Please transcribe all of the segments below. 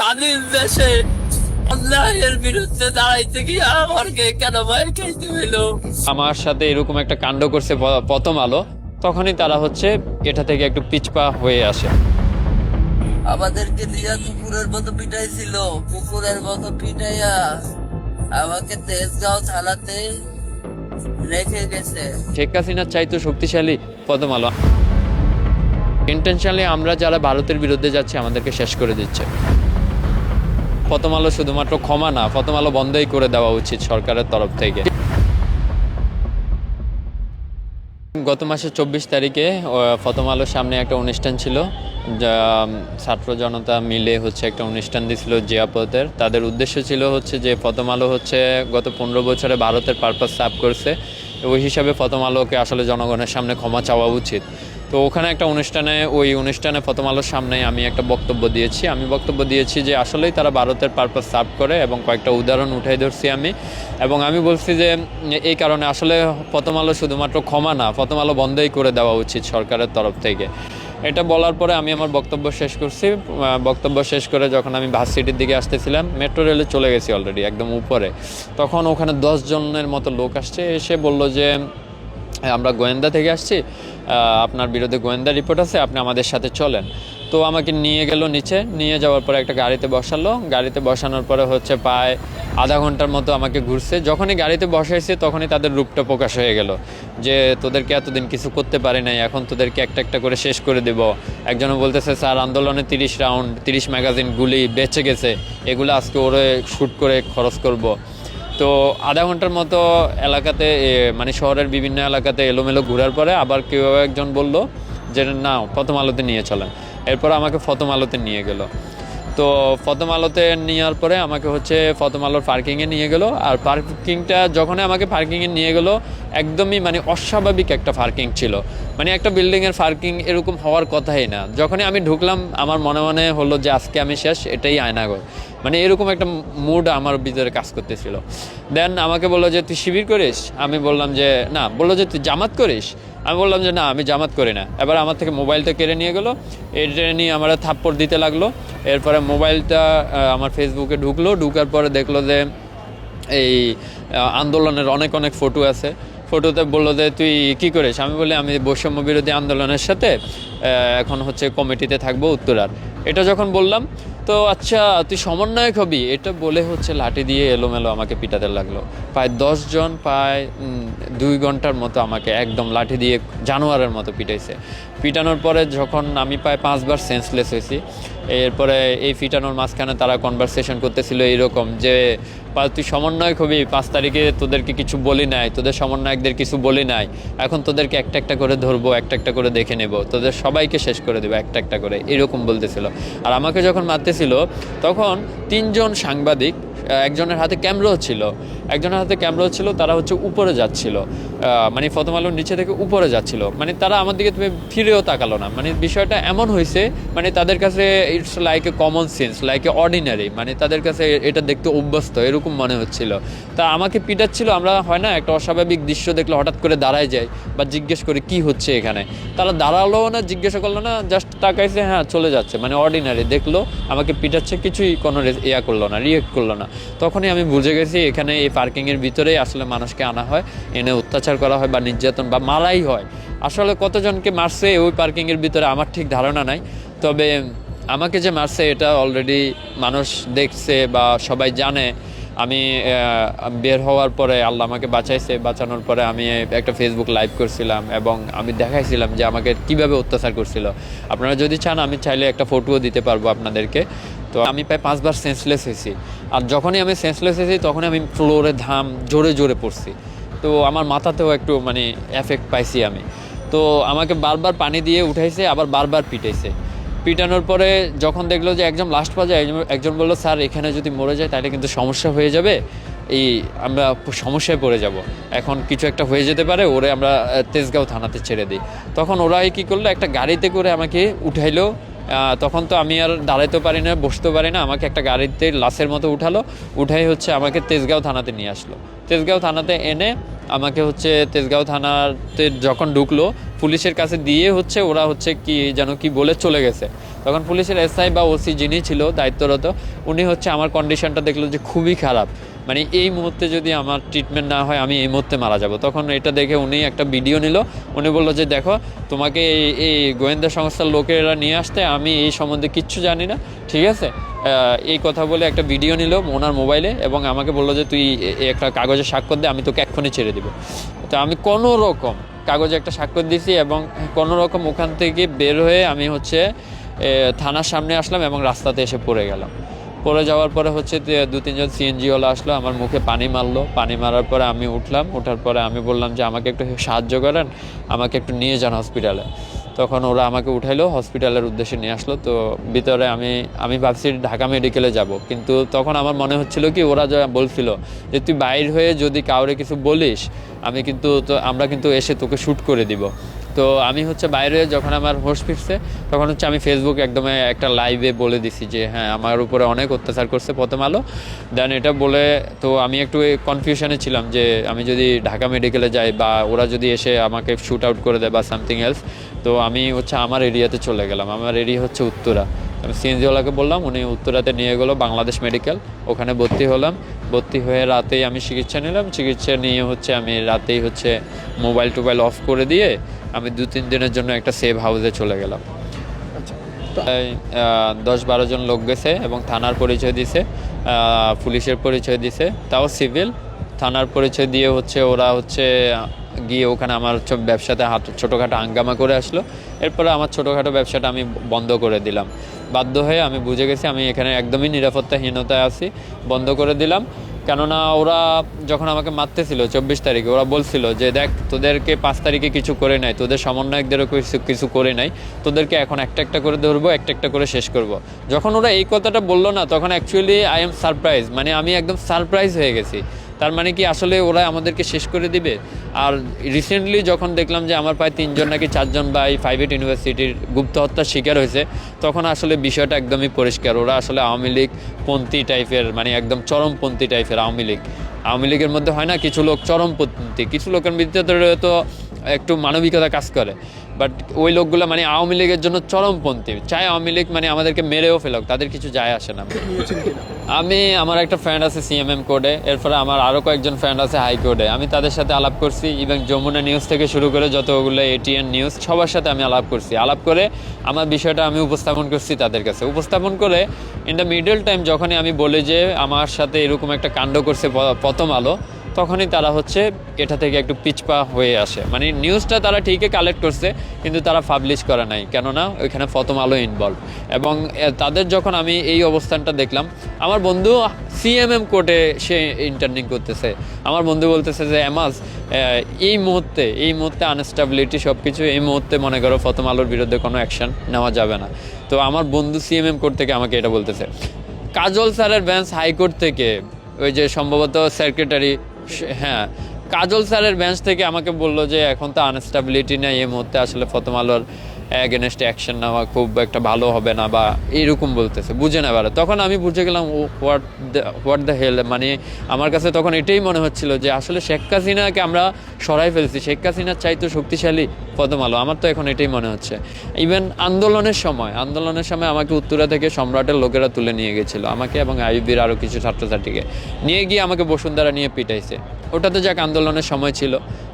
স্বাধীন দেশে অন্যায়ের বিরুদ্ধে দাঁড়াইতে গিয়ে আমাকে কেন মায়ের খাইতে হইল আমার সাথে এরকম একটা কাণ্ড করছে প্রথম আলো তখনই তারা হচ্ছে এটা থেকে একটু পিছপা হয়ে আসে। আমাদেরকে দিয়া কুকুরের মতো পিটাইছিল কুকুরের মতো পিটাইয়া আমাকে তেজগাঁও থানাতে রেখে গেছে। শেখ হাসিনার চাইতো শক্তিশালী প্রথম আলো। ইন্টেনশনালি আমরা যারা ভারতের বিরুদ্ধে যাচ্ছি আমাদেরকে শেষ করে দিচ্ছে। প্রথম আলো শুধুমাত্র ক্ষমা না, প্রথম আলো বন্ধই করে দেওয়া উচিত সরকারের তরফ থেকে। গত মাসের চব্বিশ তারিখে প্রথম আলোর সামনে একটা অনুষ্ঠান ছিল, যা ছাত্র জনতা মিলে হচ্ছে একটা অনুষ্ঠান দিছিল জিয়াপথের। তাদের উদ্দেশ্য ছিল হচ্ছে যে প্রথম আলো হচ্ছে গত পনেরো বছরে ভারতের পারপাস সাফ করছে। ওই হিসাবে প্রথম আলোকে আসলে জনগণের সামনে ক্ষমা চাওয়া উচিত। তো ওখানে একটা অনুষ্ঠানে, ওই অনুষ্ঠানে প্রথম আলোর সামনে আমি একটা বক্তব্য দিয়েছি। আমি বক্তব্য দিয়েছি যে আসলেই তারা ভারতের পারপাস সার্ভ করে এবং কয়েকটা উদাহরণ উঠাই ধরছি আমি। এবং আমি বলছি যে, এই কারণে আসলে প্রথম আলো শুধুমাত্র ক্ষমা না, প্রথম আলো বন্ধই করে দেওয়া উচিত সরকারের তরফ থেকে। এটা বলার পরে আমি আমার বক্তব্য শেষ করছি। বক্তব্য শেষ করে যখন আমি বাস সিটির দিকে আসতেছিলাম মেট্রো রেলে চলে গেছি অলরেডি একদম উপরে। তখন ওখানে দশ জনের মতো লোক আসছে, এসে বলল যে আমরা গোয়েন্দা থেকে আসছি। আপনার বিরুদ্ধে গোয়েন্দা রিপোর্ট আছে, আপনি আমাদের সাথে চলেন। তো আমাকে নিয়ে গেল নিচে, নিয়ে যাওয়ার পরে একটা গাড়িতে বসালো। গাড়িতে বসানোর পরে হচ্ছে প্রায় আধা ঘণ্টার মতো আমাকে ঘুরছে। যখনই গাড়িতে বসাইছে, তখনই তাদের রূপটা প্রকাশ হয়ে গেল। যে তোদেরকে এতদিন কিছু করতে পারি নাই, এখন তোদেরকে একটা একটা করে শেষ করে দেব। একজনও বলতেছে, স্যার, আন্দোলনে তিরিশ রাউন্ড, তিরিশ ম্যাগাজিন গুলি বেঁচে গেছে। এগুলো আজকে ওরে শ্যুট করে খরচ করব। তো আধা ঘণ্টার মতো এলাকাতে মানে শহরের বিভিন্ন এলাকাতে এলোমেলো ঘোরার পরে আবার কেউ একজন বলল যে না প্রথম আলোতে নিয়ে চলেন। এরপর আমাকে প্রথম আলোতে নিয়ে গেল। তো প্রথম আলোতে নেওয়ার পরে আমাকে হচ্ছে প্রথম আলোর পার্কিংয়ে নিয়ে গেলো। আর পার্কিংটা যখনই আমাকে পার্কিংয়ে নিয়ে গেলো, একদমই মানে অস্বাভাবিক একটা পার্কিং ছিল। মানে একটা বিল্ডিংয়ের পার্কিং এরকম হওয়ার কথাই না। যখনই আমি ঢুকলাম, আমার মনে মনে হলো যে আজকে আমি শেষ, এটাই আয়নাগর। মানে এরকম একটা মুড আমার ভিতরে কাজ করতেছিল। দেন আমাকে বলল যে, তুই শিবির করিস? আমি বললাম যে, না। বলল যে, তুই জামাত করিস? আমি বললাম যে না, আমি জামাত করি না। এবার আমার থেকে মোবাইলটা কেড়ে নিয়ে গেলো এটা নিয়ে আমার থাপ্পড় দিতে লাগল। এরপরে মোবাইলটা আমার ফেসবুকে ঢুকলো, ঢুকার পরে দেখল যে এই আন্দোলনের অনেক অনেক ফটো আছে। ফটোতে বলল যে, তুই কি করিস? আমি বলি, আমি বৈষম্য বিরোধী আন্দোলনের সাথে এখন হচ্ছে কমিটিতে থাকব উত্তরার। এটা যখন বললাম, তো আচ্ছা তুই সমন্বয়ক হবি? এটা বলে হচ্ছে লাঠি দিয়ে এলোমেলো আমাকে পিটাতে লাগল। প্রায় দশজন প্রায় দুই ঘণ্টার মতো আমাকে একদম লাঠি দিয়ে জানোয়ারের মতো পিটাইছে। পিটানোর পরে যখন আমি প্রায় পাঁচবার সেন্সলেস হয়েছি এরপরে এই ফিটানোর মাঝখানে তারা কনভারসেশন করতেছিল এইরকম যে তুই সমন্বয় খুবই পাঁচ তারিখে তোদেরকে কিছু বলি নাই, তোদের সমন্বয়কদের কিছু বলি নাই, এখন তোদেরকে একটা একটা করে ধরবো, একটা একটা করে দেখে নেব, তোদের সবাইকে শেষ করে দেবো, একটা একটা করে। এরকম বলতেছিল। আর আমাকে যখন মারতেছিল, তখন তিনজন সাংবাদিক একজনের হাতে ক্যামেরাও ছিল। একজনের হাতে ক্যামেরাও ছিল, তারা হচ্ছে উপরে যাচ্ছিল। মানে প্রথম আলোর নিচে থেকে উপরে যাচ্ছিল। মানে তারা আমার দিকে তুমি ফিরেও তাকালো না। মানে বিষয়টা এমন হয়েছে মানে তাদের কাছে it's like a common sense like a ordinary মানে তাদের কাছে এটা দেখতে অভ্যস্ত, এরকম মনে হচ্ছিল। তা আমাকে পিটাচ্ছিল, আমরা হয় না, একটা অস্বাভাবিক দৃশ্য দেখলে, হঠাৎ করে দাঁড়ায় যাই বা জিজ্ঞেস করে কি হচ্ছে এখানে। তারা দাঁড়াল না, জিজ্ঞাসা করল না জাস্ট তাকাইছে হ্যাঁ চলে যাচ্ছে। মানে অর্ডিনারি দেখল, আমাকে পিটাচ্ছে, কিছুই কোনো ইয়া করল না রিয়েক্ট করল না। তখনই আমি বুঝে গেছি এখানে এই পার্কিংয়ের ভিতরেই আসলে মানুষকে আনা হয়, এনে অত্যাচার করা হয় বা নির্যাতন বা মালাই হয়। আসলে কতজনকে মারছে ওই পার্কিংয়ের ভিতরে আমার ঠিক ধারণা নাই। তবে আমাকে যে মারছে এটা অলরেডি মানুষ দেখছে বা সবাই জানে। আমি বের হওয়ার পরে আল্লাহ আমাকে বাঁচাইছে, বাঁচানোর পরে আমি একটা ফেসবুক লাইভ করছিলাম এবং আমি দেখাইছিলাম যে আমাকে কীভাবে অত্যাচার করছিল। আপনারা যদি চান আমি চাইলে একটা ফটোও দিতে পারব আপনাদেরকে। তো আমি প্রায় পাঁচবার সেন্সলেস হয়েছি। আর যখনই আমি সেন্সলেস হয়েছি, তখনই আমি ফ্লোরে ধাম জোরে জোরে পড়ছি। তো আমার মাথাতেও একটু মানে এফেক্ট পাইছি আমি। তো আমাকে বারবার পানি দিয়ে উঠাইছে, আবার বারবার পিটাইছে। পিটানোর পরে যখন দেখল যে একজন লাস্ট পর্যায়ে একজন- বলল, স্যার, এখানে যদি মরে যায়, তাহলে কিন্তু সমস্যা হয়ে যাবে। এই আমরা সমস্যায় পড়ে যাব। এখন কিছু একটা হয়ে যেতে পারে, ওরে আমরা তেজগাঁও থানাতে ছেড়ে দিই। তখন ওরাই কী করল, একটা গাড়িতে করে আমাকে উঠাইলো তখন তো আমি আর দাঁড়াইতে পারি না, বসতে পারি না। আমাকে একটা গাড়িতে লাশের মতো উঠালো, উঠাই হচ্ছে আমাকে তেজগাঁও থানাতে নিয়ে আসলো। তেজগাঁও থানাতে এনে আমাকে হচ্ছে তেজগাঁও থানাতে যখন ঢুকলো, পুলিশের কাছে দিয়ে হচ্ছে ওরা হচ্ছে কি যেন কি বলে চলে গেছে। তখন পুলিশের এসআই বা ওসি যিনি ছিল, দায়িত্বরত, উনি হচ্ছে আমার কন্ডিশনটা দেখল যে খুবই খারাপ। মানে এই মুহূর্তে যদি আমার ট্রিটমেন্ট না হয়, আমি এই মুহূর্তে মারা যাব। তখন এটা দেখে উনি একটা ভিডিও নিল। উনি বলল যে, দেখো, তোমাকে এই এই গোয়েন্দা সংস্থার লোকেরা নিয়ে আসতে আমি এই সম্বন্ধে কিচ্ছু জানি না, ঠিক আছে? এই কথা বলে একটা ভিডিও নিল ওনার মোবাইলে এবং আমাকে বলল যে, তুই একটা কাগজে স্বাক্ষর দে, আমি তোকে এক্ষুনি ছেড়ে দিব। তো আমি কোনো রকম কাগজে একটা স্বাক্ষর দিছি এবং কোনো রকম ওখান থেকে বের হয়ে আমি হচ্ছে থানার সামনে আসলাম এবং রাস্তাতে এসে পড়ে গেলাম। পড়ে যাওয়ার পরে হচ্ছে দু তিনজন সিএনজিওয়ালা আসলো, আমার মুখে পানি মারলো। পানি মারার পরে আমি উঠলাম ওঠার পরে আমি বললাম যে, আমাকে একটু সাহায্য করেন, আমাকে একটু নিয়ে যান হসপিটালে তখন ওরা আমাকে উঠাইলো হসপিটালের উদ্দেশ্যে নিয়ে আসলো। তো ভিতরে আমি আমি ভাবছি ঢাকা মেডিকেলে যাব। কিন্তু তখন আমার মনে হচ্ছিল কি, ওরা যা বলছিল যে, তুই বাইর হয়ে যদি কাউরে কিছু বলিস, আমি কিন্তু তো, আমরা কিন্তু এসে তোকে শ্যুট করে দিব। তো আমি হচ্ছে বাইরে যখন আমার হোশ ফিরছে, তখন হচ্ছে আমি ফেসবুক একদম একটা লাইভে বলে দিছি যে হ্যাঁ আমার উপরে অনেক অত্যাচার করছে প্রথম আলো। দেন এটা বলে, তো আমি একটু কনফিউশনে ছিলাম যে, আমি যদি ঢাকা মেডিকেলে যাই বা ওরা যদি এসে আমাকে শ্যুট আউট করে দেয় বা সামথিং এলস তো আমি হচ্ছে আমার এরিয়াতে চলে গেলাম। আমার এরিয়া হচ্ছে উত্তরা। আমি সিএনজিওয়ালাকে বললাম, উনি উত্তরাতে নিয়ে গেলো বাংলাদেশ মেডিকেল ওখানে ভর্তি হলাম। ভর্তি হয়ে রাতেই আমি চিকিৎসা নিলাম। চিকিৎসা নিয়ে হচ্ছে আমি রাতেই হচ্ছে মোবাইল টোবাইল অফ করে দিয়ে আমি দু তিন দিনের জন্য একটা সেভ হাউসে চলে গেলাম। আচ্ছা। দশ বারো জন লোক গেছে এবং থানার পরিচয় দিছে পুলিশের পরিচয় দিছে। তাও সিভিল থানার পরিচয় দিয়ে হচ্ছে ওরা হচ্ছে গিয়ে ওখানে আমার ব্যবসাতে হাত ছোটোখাটো হাঙ্গামা করে আসলো। এরপরে আমার ছোটোখাটো ব্যবসাটা আমি বন্ধ করে দিলাম। বাধ্য হয়ে আমি বুঝে গেছি আমি এখানে একদমই নিরাপত্তাহীনতায় আছি বন্ধ করে দিলাম। কেননা ওরা যখন আমাকে মারতেছিল চব্বিশ তারিখে, ওরা বলছিল যে, দেখ, তোদেরকে পাঁচ তারিখে কিছু করে নাই, তোদের সমন্বয়কদেরও কিছু কিছু করে নাই, তোদেরকে এখন একটা একটা করে ধরবো, একটা একটা করে শেষ করব। যখন ওরা এই কথাটা বলল না, তখন অ্যাকচুয়ালি আই এম সারপ্রাইজ মানে আমি একদম সারপ্রাইজ হয়ে গেছি তার মানে কি আসলে ওরা আমাদেরকে শেষ করে দিবে? আর রিসেন্টলি যখন দেখলাম যে আমার প্রায় তিনজন নাকি চারজন বা এই প্রাইভেট ইউনিভার্সিটির গুপ্ত হত্যার শিকার হয়েছে, তখন আসলে বিষয়টা একদমই পরিষ্কার। ওরা আসলে আওয়ামী লীগ পন্থী টাইপের মানে একদম চরমপন্থী টাইপের আওয়ামী লীগ। আওয়ামী লীগের মধ্যে হয় না, কিছু লোক চরমপন্থী, কিছু লোকের ভিতরে তো একটু মানবিকতা কাজ করে। বাট ওই লোকগুলো মানে আওয়ামী লীগের জন্য চরমপন্থী। চাই আওয়ামী লীগ মানে আমাদেরকে মেরেও ফেলক, তাদের কিছু যায় আসে না। আমি, আমার একটা ফ্রেন্ড আছে সিএমএম কোডে এরপরে আমার আরও কয়েকজন ফ্রেন্ড আছে হাই কোডে আমি তাদের সাথে আলাপ করছি ইভেন যমুনা নিউজ থেকে শুরু করে যতগুলো এটিএন নিউজ সবার সাথে আমি আলাপ করছি। আলাপ করে আমার বিষয়টা আমি উপস্থাপন করছি তাদের কাছে। উপস্থাপন করে ইন দ্য মিডল টাইম যখনই আমি বলি যে, আমার সাথে এরকম একটা কাণ্ড করছে প্রথম আলো তখনই তারা হচ্ছে এটা থেকে একটু পিছপা হয়ে আসে। মানে নিউজটা তারা ঠিকই কালেক্ট করছে, কিন্তু তারা পাবলিশ করে নাই, কেননা ওইখানে প্রথম আলো ইনভলভ এবং তাদের যখন আমি এই অবস্থানটা দেখলাম, আমার বন্ধু সিএমএম কোর্টে সে ইন্টার্নিং করতেছে। আমার বন্ধু বলতেছে যে, এমাজ এই মুহূর্তে এই মুহূর্তে আনস্টেবিলিটি সব কিছু এই মুহূর্তে মনে করো প্রথম আলোর বিরুদ্ধে কোনো অ্যাকশন নেওয়া যাবে না। তো আমার বন্ধু সিএমএম কোর্ট থেকে আমাকে এটা বলতেছে। কাজল স্যারের বেঞ্চ হাইকোর্ট থেকে ওই যে সম্ভবত সেক্রেটারি হ্যাঁ। কাজল স্যারের বেঞ্চ থেকে আমাকে বলল যে, এখন তো আনস্টেবিলিটি নেই এই মুহূর্তে আসলে প্রথম আলোর অ্যাগেনস্ট অ্যাকশন নেওয়া খুব একটা ভালো হবে না বা এরকম বলতেছে, বুঝে না পারে তখন আমি বুঝে গেলাম what the what the hell মানে আমার কাছে তখন এটাই মনে হচ্ছিল যে আসলে শেখ হাসিনাকে আমরা সরাই ফেলছি। শেখ হাসিনার চাইতো শক্তিশালী প্রথম আলো আমার তো এখন এটাই মনে হচ্ছে। ইভেন আন্দোলনের সময় আন্দোলনের সময় আমাকে উত্তরা থেকে সম্রাটের লোকেরা তুলে নিয়ে গেছিল, আমাকে এবং আইবির আরও কিছু ছাত্রছাত্রীকে। নিয়ে গিয়ে আমাকে বসুন্ধরা নিয়ে পিটাইছে। ওটা তো যাক আন্দোলনের সময় ছিল,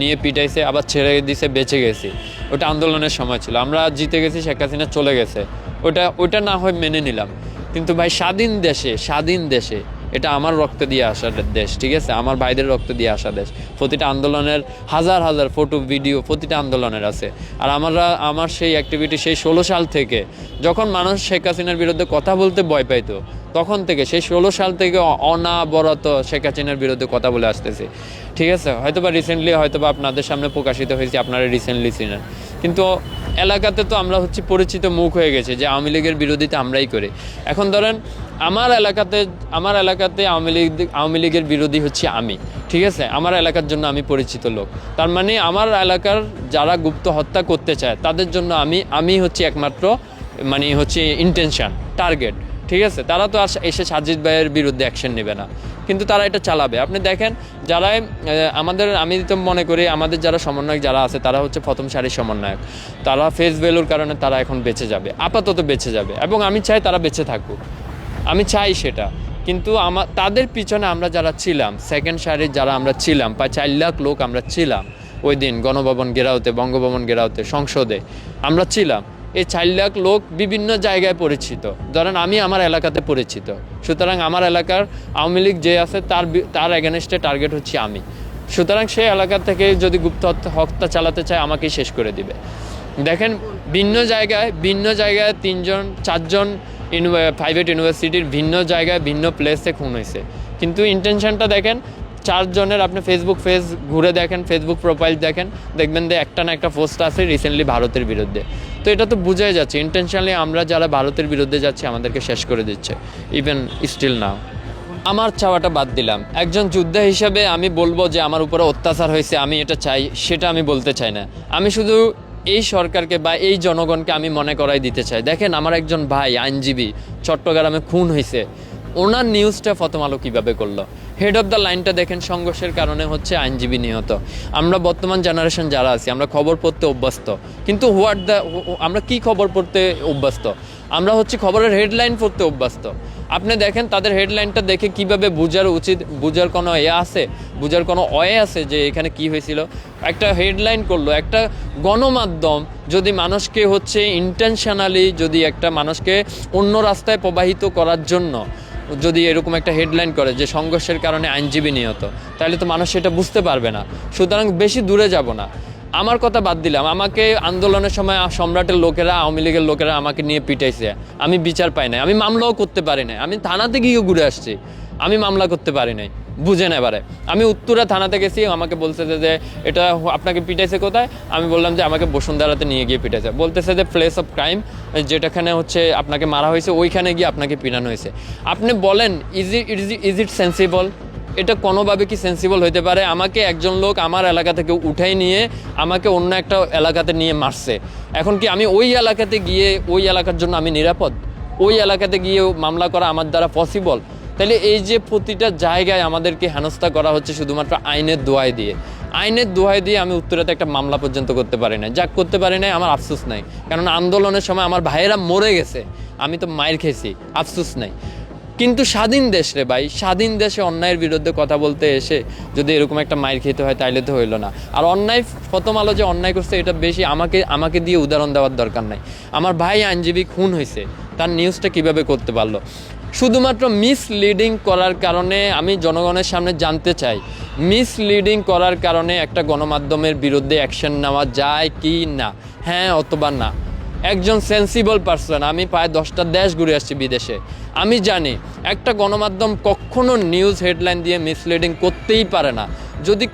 নিয়ে পিটাইছে, আবার ছেড়ে দিছে, বেঁচে গেছি। ওটা আন্দোলনের সময় ছিল। আমরা জিতে গেছি, শেখ হাসিনা চলে গেছে। ওটা ওটা না হয় মেনে নিলাম। কিন্তু ভাই, স্বাধীন দেশে স্বাধীন দেশে এটা আমার রক্ত দিয়ে আসা দেশ, ঠিক আছে? আমার ভাইদের রক্ত দিয়ে আসা দেশ। প্রতিটা আন্দোলনের হাজার হাজার ফটো, ভিডিও, প্রতিটা আন্দোলনের আছে। আর আমরা, আমার সেই অ্যাক্টিভিটি সেই ষোলো সাল থেকে, যখন মানুষ শেখ হাসিনার বিরুদ্ধে কথা বলতে ভয় পাইতো, তখন থেকে সেই ষোলো সাল থেকে অনাবরত শেখ হাসিনার বিরুদ্ধে কথা বলে আসতেছে। ঠিক আছে? হয়তো বা রিসেন্টলি হয়তো বা আপনাদের সামনে প্রকাশিত হয়েছে, আপনারা রিসেন্টলি চিনেন। কিন্তু এলাকাতে তো আমরা হচ্ছে পরিচিত মুখ হয়ে গেছে যে আওয়ামী লীগের বিরোধিতা আমরাই করি। এখন ধরেন আমার এলাকাতে আমার এলাকাতে আওয়ামী লীগ, আওয়ামী লীগের বিরোধী হচ্ছে আমি, ঠিক আছে? আমার এলাকার জন্য আমি পরিচিত লোক। তার মানে আমার এলাকার যারা গুপ্ত হত্যা করতে চায়, তাদের জন্য আমি আমি হচ্ছে একমাত্র মানে হচ্ছে ইন্টেনশন টার্গেট ঠিক আছে? তারা তো আর এসে সাজিদ ভাইয়ের বিরুদ্ধে অ্যাকশন নেবে না। কিন্তু তারা এটা চালাবে। আপনি দেখেন যারা আমাদের, আমি তো মনে করি আমাদের যারা সমন্বয়ক যারা আছে, তারা হচ্ছে প্রথম সারির সমন্বয়ক। তারা ফেস ভ্যালুর কারণে তারা এখন বেঁচে যাবে। আপাতত বেঁচে যাবে। এবং আমি চাই তারা বেঁচে থাকুক। আমি চাই সেটা। কিন্তু আমার তাদের পিছনে আমরা যারা ছিলাম সেকেন্ড সারির যারা আমরা ছিলাম, প্রায় চার লাখ লোক আমরা ছিলাম ওই দিন গণভবন গেরাওতে বঙ্গভবন গেরাওতে সংসদে আমরা ছিলাম। এই চার লাখ লোক বিভিন্ন জায়গায় পরিচিত। ধরেন আমি আমার এলাকাতে পরিচিত। সুতরাং আমার এলাকার আওয়ামী লীগ যে আছে তার তার এগেনস্টে টার্গেট হচ্ছে আমি। সুতরাং সেই এলাকা থেকে যদি গুপ্ত হত্যা- চালাতে চায় আমাকেই শেষ করে দিবে। দেখেন ভিন্ন জায়গায় ভিন্ন জায়গায় তিনজন, চারজন প্রাইভেট ইউনিভার্সিটির ভিন্ন জায়গায়, ভিন্ন প্লেসে খুন হয়েছে। কিন্তু ইন্টেনশনটা দেখেন, চারজনের আপনি ফেসবুক পেজ ঘুরে দেখেন ফেসবুক প্রোফাইল দেখেন, দেখবেন যে একটা না একটা পোস্ট আছে রিসেন্টলি ভারতের বিরুদ্ধে। তো এটা তো বোঝাই যাচ্ছে ইন্টেনশনালি আমরা যারা ভারতের বিরুদ্ধে যাচ্ছি, আমাদেরকে শেষ করে দিচ্ছে ইভেন স্টিল নাও আমার চাওয়াটা বাদ দিলাম। একজন যোদ্ধা হিসাবে আমি বলব যে আমার উপরে অত্যাচার হয়েছে, আমি এটা চাই, সেটা আমি বলতে চাই না। আমি শুধু এই সরকারকে বা এই জনগণকে আমি মনে করাই দিতে চাই। দেখেন আমার একজন ভাই, আইনজীবী, চট্টগ্রামে খুন হয়েছে ওনার নিউজটা প্রথম আলো কীভাবে করল? হেড অফ দ্য লাইনটা দেখেন সংঘর্ষের কারণে হচ্ছে আইনজীবী নিহত। আমরা বর্তমান জেনারেশন যারা আছি, আমরা খবর পড়তে অভ্যস্ত। কিন্তু হোয়াট দ্য আমরা কি খবর পড়তে অভ্যস্ত? আমরা হচ্ছে খবরের হেডলাইন পড়তে অভ্যস্ত। আপনি দেখেন তাদের হেডলাইনটা দেখে কীভাবে বোঝার উচিত, বোঝার কোনো এ আছে, বোঝার কোনো অয়ে আছে যে এখানে কি হয়েছিল। একটা হেডলাইন করল, একটা গণমাধ্যম যদি মানুষকে হচ্ছে ইন্টেনশনালি যদি একটা মানুষকে অন্য রাস্তায় প্রবাহিত করার জন্য যদি এরকম একটা হেডলাইন করে যে সংঘর্ষের কারণে আইনজীবী নিহত, তাহলে তো মানুষ সেটা বুঝতে পারবে না। সুতরাং বেশি দূরে যাব না। আমার কথা বাদ দিলাম। আমাকে আন্দোলনের সময় সম্রাটের লোকেরা, আওয়ামী লীগের লোকেরা আমাকে নিয়ে পিটাইছে। আমি বিচার পাই নাই। আমি মামলাও করতে পারি নাই। আমি থানাতে গিয়ে ঘুরে আসছি। আমি মামলা করতে পারি নাই। বুঝেন এবারে। আমি উত্তরা থানাতে গেছি। আমাকে বলছে যে যে এটা আপনাকে পিটাইছে কোথায়? আমি বললাম যে, আমাকে বসুন্ধরাতে নিয়ে গিয়ে পিটাইছে। বলতেছে যে প্লেস অফ ক্রাইম যেটাখানে হচ্ছে আপনাকে মারা হয়েছে, ওইখানে গিয়ে আপনাকে পিটানো হয়েছে। আপনি বলেন is it is it sensible এটা কোনোভাবে কি সেন্সিবল হইতে পারে? আমাকে একজন লোক আমার এলাকা থেকে উঠাই নিয়ে আমাকে অন্য একটা এলাকাতে নিয়ে মারছে। এখন কি আমি ওই এলাকাতে গিয়ে ওই এলাকার জন্য আমি নিরাপদ? ওই এলাকাতে গিয়ে মামলা করা আমার দ্বারা পসিবল তাহলে এই যে প্রতিটা জায়গায় আমাদেরকে হেনস্থা করা হচ্ছে শুধুমাত্র আইনের দোয়াই দিয়ে। আইনের দোহাই দিয়ে আমি উত্তরাতে একটা মামলা পর্যন্ত করতে পারি না যাক, করতে পারি নাই, আমার আফসোস নাই। কারণ আন্দোলনের সময় আমার ভাইয়েরা মরে গেছে। আমি তো মায়ের খেয়েছি, আফসোস নাই। কিন্তু স্বাধীন দেশ রে ভাই, স্বাধীন দেশে অন্যায়ের বিরুদ্ধে কথা বলতে এসে যদি এরকম একটা মায়ের খেতে হয় তাইলে তো হইল না। আর অন্যায়, প্রথম আলো যে অন্যায় করছে এটা বেশি আমাকে আমাকে দিয়ে উদাহরণ দেওয়ার দরকার নাই। আমার ভাই আইনজীবী খুন হয়েছে তার নিউজটা কীভাবে করতে পারল? শুধুমাত্র মিসলিডিং করার কারণে আমি জনগণের সামনে জানতে চাই মিসলিডিং করার কারণে একটা গণমাধ্যমের বিরুদ্ধে অ্যাকশন নেওয়া যায় কি না? হ্যাঁ অথবা না। একজন সেন্সিবল পার্সন আমি প্রায় দশটা দেশ ঘুরে আসছি বিদেশে। আমি জানি, একটা গণমাধ্যম কখনো নিউজ হেডলাইন দিয়ে মিসলিডিং করতেই পারে না। যদি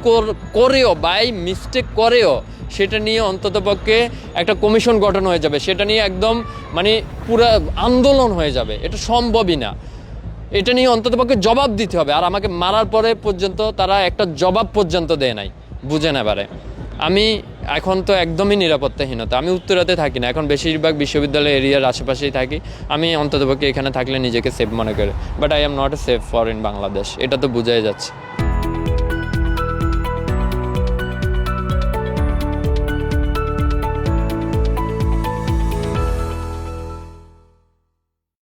করেও বাই মিস্টেক করেও, সেটা নিয়ে অন্ততপক্ষে একটা কমিশন গঠন হয়ে যাবে। সেটা নিয়ে একদম মানে পুরো আন্দোলন হয়ে যাবে। এটা সম্ভবই না। এটা নিয়ে অন্ততপক্ষে জবাব দিতে হবে। আর আমাকে মারার পরে পর্যন্ত তারা একটা জবাব পর্যন্ত দেয় নাই। বুঝেন এবারে। আমি এখন তো একদমই নিরাপত্তাহীনতা। আমি উত্তরাতে থাকি না, এখন বেশিরভাগ বিশ্ববিদ্যালয় এরিয়ার আশেপাশেই থাকি। আমি অন্ততপক্ষে এখানে থাকলে নিজেকে সেফ মনে করি। But I am not safe for in Bangladesh এটা তো বোঝাই যাচ্ছে।